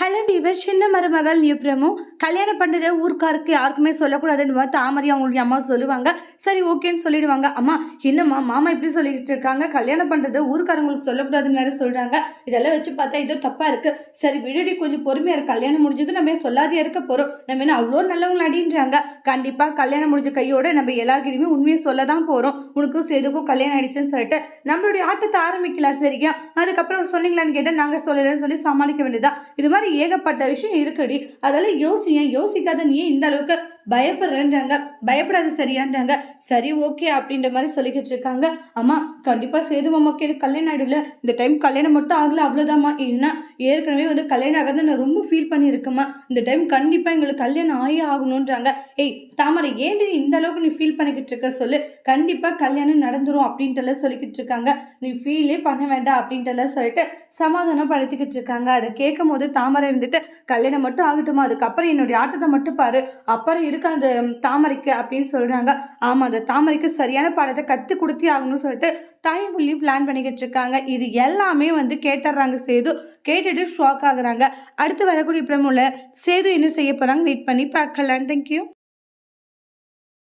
Hello viewer சின்ன மருமகள் நியூப்ரமு கல்யாணம் பண்ணுறத ஊருக்காருக்கு யாருக்குமே சொல்லக்கூடாதுன்னு தாமரி அவங்களுடைய அம்மா சொல்லுவாங்க. சரி ஓகேன்னு சொல்லிடுவாங்க. அம்மா என்னம்மா மாமா இப்படி சொல்லிட்டு இருக்காங்க? கல்யாணம் பண்ணுறது ஊருக்காரங்களுக்கு சொல்லக்கூடாதுன்னு வேற சொல்கிறாங்க இதெல்லாம் வச்சு பார்த்தா ஏதோ தப்பாக இருக்குது சரி விடுடி கொஞ்சம் பொறுமையாக இருக்கு கல்யாணம் முடிஞ்சது நம்ம சொல்லாதே இருக்க போகிறோம் நம்ம என்ன அவ்வளோ நல்லவங்க அடின்றாங்க? கண்டிப்பாக கல்யாணம் முடிஞ்ச கையோட நம்ம எல்லாருக்கிட்டையுமே உண்மையை சொல்ல தான் போகிறோம் உனக்கும் சேதுக்கும் கல்யாணம் ஆயிடுச்சுன்னு சொல்லிட்டு நம்மளுடைய ஆட்டத்தை ஆரம்பிக்கலாம் சரியா? அதுக்கப்புறம் சொன்னீங்களான்னு கேட்டால் நாங்கள் சொல்லலைன்னு சொல்லி சமாளிக்க வேண்டியதான் இது மாதிரி ஏகப்பட்ட விஷயம் இருக்குடி. அதெல்லாம் யோசியேன் யோசிக்காத நீ இந்த அளவுக்கு பயப்படுறேன்றாங்க. பயப்படாத சரியான்றாங்க. சரி ஓகே அப்படின்ற மாதிரி சொல்லிக்கிட்டு இருக்காங்க. அம்மா கண்டிப்பாக சேது மாமாக்கு எனக்கு கல்யாணம் ஆகிடும்ல இந்த டைம் கல்யாணம் மட்டும் ஆகல அவ்வளோதாம்மா ஏன்னா ஏற்கனவே வந்து கல்யாணம் ஆகாத நான் ரொம்ப ஃபீல் பண்ணியிருக்கேம்மா. இந்த டைம் கண்டிப்பாக எங்களுக்கு கல்யாணம் ஆகி ஆகணுன்றாங்க ஏய் தாமரை ஏன்டி இந்த அளவுக்கு நீ ஃபீல் பண்ணிக்கிட்டு இருக்க? சொல்லு. கண்டிப்பாக கல்யாணம் நடந்துடும் அப்படின்ட்டுலாம் சொல்லிக்கிட்டு இருக்காங்க. நீ ஃபீலே பண்ண வேண்டாம் அப்படின்ட்டுலாம் சொல்லிட்டு சமாதானப்படுத்திக்கிட்டு இருக்காங்க. அதை கேட்கும் போது தாமரை இருந்துட்டு கல்யாணம் மட்டும் ஆகட்டுமா அதுக்கப்புறம் என்னுடைய ஆட்டத்தை மட்டும் பாரு. அப்புறம் இருக்கு அந்த தாமரைக்கு அப்படின்னு சொல்கிறாங்க ஆமாம் அந்த தாமரைக்கு சரியான பாடத்தை கற்றுக் கொடுத்தே ஆகணும்னு சொல்லிட்டு தாயும் புள்ளியும் பிளான் பண்ணிக்கிட்டு இருக்காங்க. இது எல்லாமே வந்து கேட்டுடுறாங்க சேது. கேட்டுட்டு ஷாக் ஆகுறாங்க. அடுத்து வரக்கூடிய பிரமுல சேது என்ன செய்ய போகிறாங்க வெயிட் பண்ணி பார்க்கலாம். தேங்க்யூ